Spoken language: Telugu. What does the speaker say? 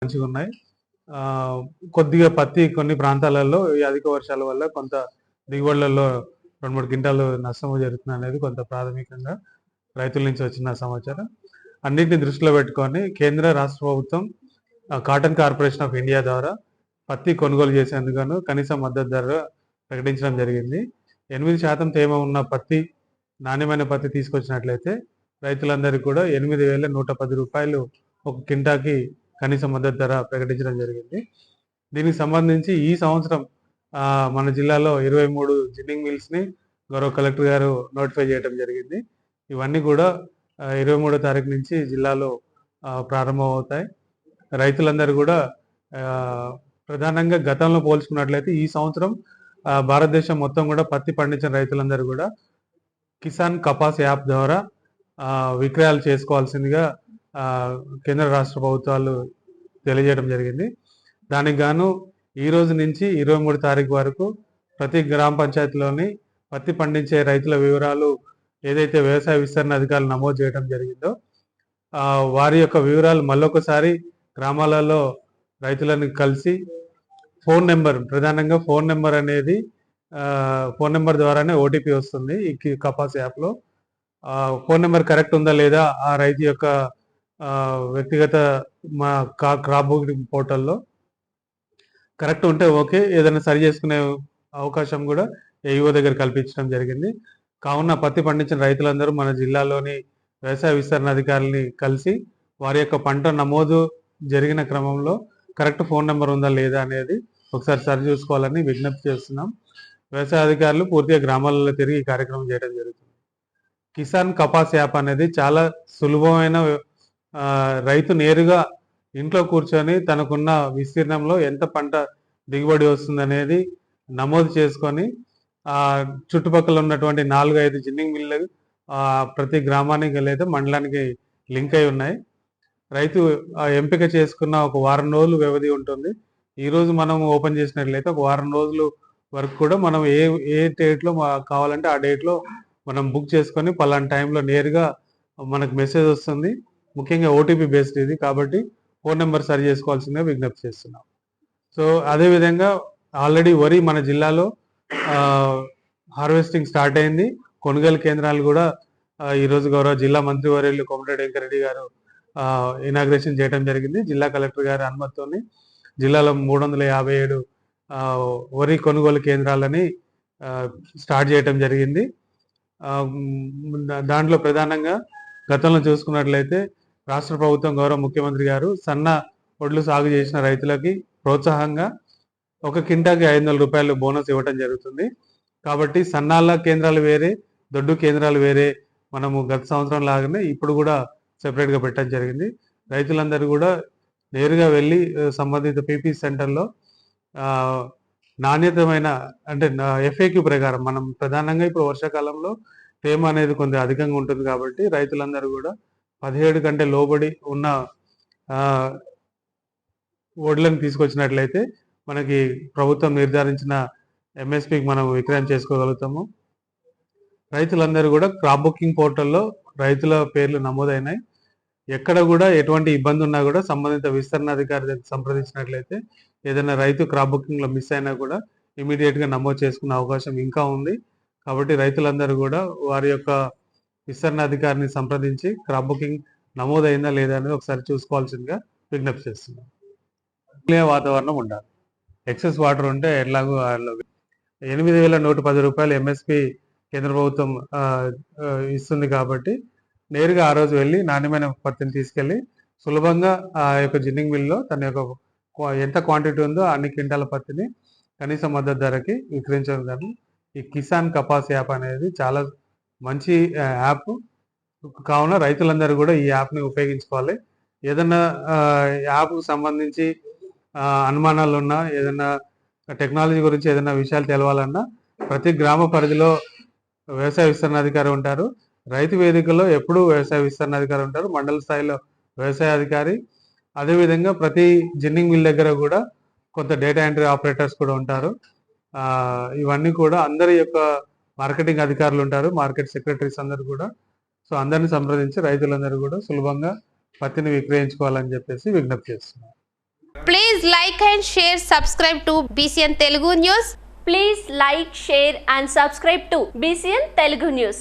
మంచిగా ఉన్నాయి కొద్దిగా పత్తి కొన్ని ప్రాంతాలలో ఈ అధిక వర్షాల వల్ల కొంత దిగుబడులలో రెండు మూడు క్వింటాలు నష్టం జరుగుతుంది అనేది కొంత ప్రాథమికంగా రైతుల నుంచి వచ్చిన సమాచారం. అన్నింటిని దృష్టిలో పెట్టుకొని కేంద్ర రాష్ట్ర ప్రభుత్వం కాటన్ కార్పొరేషన్ ఆఫ్ ఇండియా ద్వారా పత్తి కొనుగోలు చేసేందుకు కనీస మద్దతు ధర ప్రకటించడం జరిగింది. ఎనిమిది శాతం తేమ ఉన్న పత్తి నాణ్యమైన పత్తి తీసుకొచ్చినట్లయితే రైతులందరికీ కూడా ఎనిమిది వేల నూట పది రూపాయలు ఒక కింటాకి కనీస మద్దతు ధర ప్రకటించడం జరిగింది. దీనికి సంబంధించి ఈ సంవత్సరం మన జిల్లాలో ఇరవై మూడు జిన్నింగ్ మిల్స్ని గౌరవ కలెక్టర్ గారు నోటిఫై చేయడం జరిగింది. ఇవన్నీ కూడా ఇరవై మూడో తారీఖు నుంచి జిల్లాలో ప్రారంభమవుతాయి. ప్రారంభం అవుతాయి రైతులందరూ కూడా ప్రధానంగా గతంలో పోల్చుకున్నట్లయితే ఈ సంవత్సరం భారతదేశం మొత్తం కూడా పత్తి పండించిన రైతులందరూ కూడా కిసాన్ కపాస్ యాప్ ద్వారా విక్రయాలు చేసుకోవాల్సిందిగా కేంద్ర రాష్ట్ర ప్రభుత్వాలు తెలియజేయడం జరిగింది. దానికి గాను ఈ రోజు నుంచి ఇరవై మూడు తారీఖు వరకు ప్రతి గ్రామ పంచాయతీలోని పత్తి పండించే రైతుల వివరాలు ఏదైతే వ్యవసాయ విస్తరణ అధికారులు నమోదు చేయడం జరిగిందో వారి యొక్క వివరాలు మళ్ళొకసారి గ్రామాలలో రైతులను కలిసి ఫోన్ నెంబర్ ప్రధానంగా ఫోన్ నెంబర్ అనేది ఫోన్ నెంబర్ ద్వారానే ఓటీపీ వస్తుంది ఈ కపాస్ యాప్లో. ఫోన్ నెంబర్ కరెక్ట్ ఉందా లేదా ఆ రైతు యొక్క వ్యక్తిగత మా కా- క్రాప్ బుకింగ్ పోర్టల్లో? కరెక్ట్ ఉంటే ఓకే ఏదైనా సరి చేసుకునే అవకాశం కూడా ఏఈఓ దగ్గర కల్పించడం జరిగింది. కావున పత్తి పండించిన రైతులందరూ మన జిల్లాలోని వ్యవసాయ విస్తరణ అధికారులని కలిసి వారి యొక్క పంట నమోదు జరిగిన క్రమంలో కరెక్ట్ ఫోన్ నెంబర్ ఉందా లేదా అనేది ఒకసారి సరి చూసుకోవాలని విజ్ఞప్తి చేస్తున్నాం. వ్యవసాయ అధికారులు పూర్తిగా గ్రామాలలో తిరిగి ఈ కార్యక్రమం చేయడం జరుగుతుంది. కిసాన్ కపాస్ యాప్ అనేది చాలా సులభమైన రైతు నేరుగా ఇంట్లో కూర్చొని తనకున్న విస్తీర్ణంలో ఎంత పంట దిగుబడి వస్తుందనేది నమోదు చేసుకొని ఆ చుట్టుపక్కల ఉన్నటువంటి నాలుగు ఐదు జిన్నింగ్ మిల్లు ప్రతి గ్రామానికి లేదా మండలానికి లింక్ అయి ఉన్నాయి. రైతు ఆ ఎంపిక చేసుకున్న ఒక వారం రోజులు వ్యవధి ఉంటుంది. ఈరోజు మనం ఓపెన్ చేసినట్లయితే ఒక వారం రోజులు వరకు కూడా మనం ఏ ఏ డేట్లో కావాలంటే ఆ డేట్లో మనం బుక్ చేసుకొని పలానా టైంలో నేరుగా మనకు మెసేజ్ వస్తుంది. ముఖ్యంగా ఓటీపీ బేస్డ్ ఇది కాబట్టి ఫోన్ నెంబర్ సరి చేసుకోవాల్సిందిగా విజ్ఞప్తి చేస్తున్నాం. సో అదేవిధంగా ఆల్రెడీ వరి మన జిల్లాలో హార్వెస్టింగ్ స్టార్ట్ అయింది. కొనుగోలు కేంద్రాలు కూడా ఈరోజు గౌరవ జిల్లా మంత్రి వర్యులు కోమటిరెడ్డి వెంకరెడ్డి గారు ఇనాగ్రేషన్ చేయడం జరిగింది. జిల్లా కలెక్టర్ గారి అనుమతితోని జిల్లాలో మూడు వందల యాభై ఏడు వరి కొనుగోలు కేంద్రాలని స్టార్ట్ చేయడం జరిగింది. దాంట్లో ప్రధానంగా గతంలో చూసుకున్నట్లయితే రాష్ట్ర ప్రభుత్వం గౌరవ ముఖ్యమంత్రి గారు సన్న ఒడ్లు సాగు చేసిన రైతులకి ప్రోత్సాహంగా ఒక కింటాకి ఐదు వందల రూపాయలు బోనస్ ఇవ్వటం జరుగుతుంది. కాబట్టి సన్నాల కేంద్రాలు వేరే దొడ్డు కేంద్రాలు వేరే మనము గత సంవత్సరం లాగానే ఇప్పుడు కూడా సెపరేట్గా పెట్టడం జరిగింది. రైతులందరూ కూడా నేరుగా వెళ్ళి సంబంధిత పీపీ సెంటర్లో నాణ్యతమైన అంటే ఎఫ్ఏక్యూ ప్రకారం మనం ప్రధానంగా ఇప్పుడు వర్షాకాలంలో తేమ అనేది కొంత అధికంగా ఉంటుంది కాబట్టి రైతులందరూ కూడా పదిహేడు కంటే లోబడి ఉన్న ఆ, వడ్లను తీసుకొచ్చినట్లయితే మనకి ప్రభుత్వం నిర్ధారించిన ఎంఎస్పికి మనం విక్రయం చేసుకోగలుగుతాము. రైతులందరూ కూడా క్రాప్ బుకింగ్ పోర్టల్లో రైతుల పేర్లు నమోదైనాయి. ఎక్కడ కూడా ఎటువంటి ఇబ్బంది ఉన్నా కూడా సంబంధిత విస్తరణ అధికారి సంప్రదించినట్లయితే ఏదైనా రైతు క్రాప్ బుకింగ్లో మిస్ అయినా కూడా ఇమీడియట్గా నమోదు చేసుకునే అవకాశం ఇంకా ఉంది. కాబట్టి రైతులందరూ కూడా వారి యొక్క విస్తరణ అధికారిని సంప్రదించి క్రాప్ బుకింగ్ నమోదైందా లేదా అనేది ఒకసారి చూసుకోవాల్సిందిగా విజ్ఞప్తి చేస్తున్నాం. క్లియర్ వాతావరణం ఉండాలి. ఎక్సెస్ వాటర్ ఉంటే ఎట్లాగో ఎనిమిది వేల నూట పది రూపాయలు ఎంఎస్పి కేంద్ర ప్రభుత్వం ఇస్తుంది కాబట్టి నేరుగా ఆ రోజు వెళ్ళి నాణ్యమైన పత్తిని తీసుకెళ్ళి సులభంగా ఆ యొక్క జిన్నింగ్ మిల్లో తన యొక్క ఎంత క్వాంటిటీ ఉందో అన్ని క్వింటాల పత్తిని కనీస మద్దతు ధరకి విక్రయించడం గాను ఈ కిసాన్ కపాస్ యాప్ అనేది చాలా మంచి యాప్. కావున రైతులందరూ కూడా ఈ యాప్ని ఉపయోగించుకోవాలి. ఏదైనా యాప్కు సంబంధించి అనుమానాలు ఉన్నా ఏదైనా టెక్నాలజీ గురించి ఏదైనా విషయాలు తెలవాలన్నా ప్రతి గ్రామ పరిధిలో వ్యవసాయ విస్తరణ అధికారి ఉంటారు. రైతు వేదికలో ఎప్పుడు వ్యవసాయ విస్తరణ అధికారి ఉంటారు. మండల స్థాయిలో వ్యవసాయ అధికారి. అదేవిధంగా ప్రతి జిన్నింగ్ మిల్ దగ్గర కూడా కొంత డేటా ఎంట్రీ ఆపరేటర్స్ కూడా ఉంటారు. ఇవన్నీ కూడా అందరి యొక్క మార్కెటింగ్ అధికారులు ఉంటారు. మార్కెట్ సెక్రటరీస్ అందరు కూడా. సో అందరిని సంప్రదించి రైతులందరూ కూడా సులభంగా పత్తిని విక్రయించుకోవాలని చెప్పేసి విజ్ఞప్తి చేస్తున్నారు please like and share subscribe to BCN Telugu news please like share and subscribe to BCN Telugu news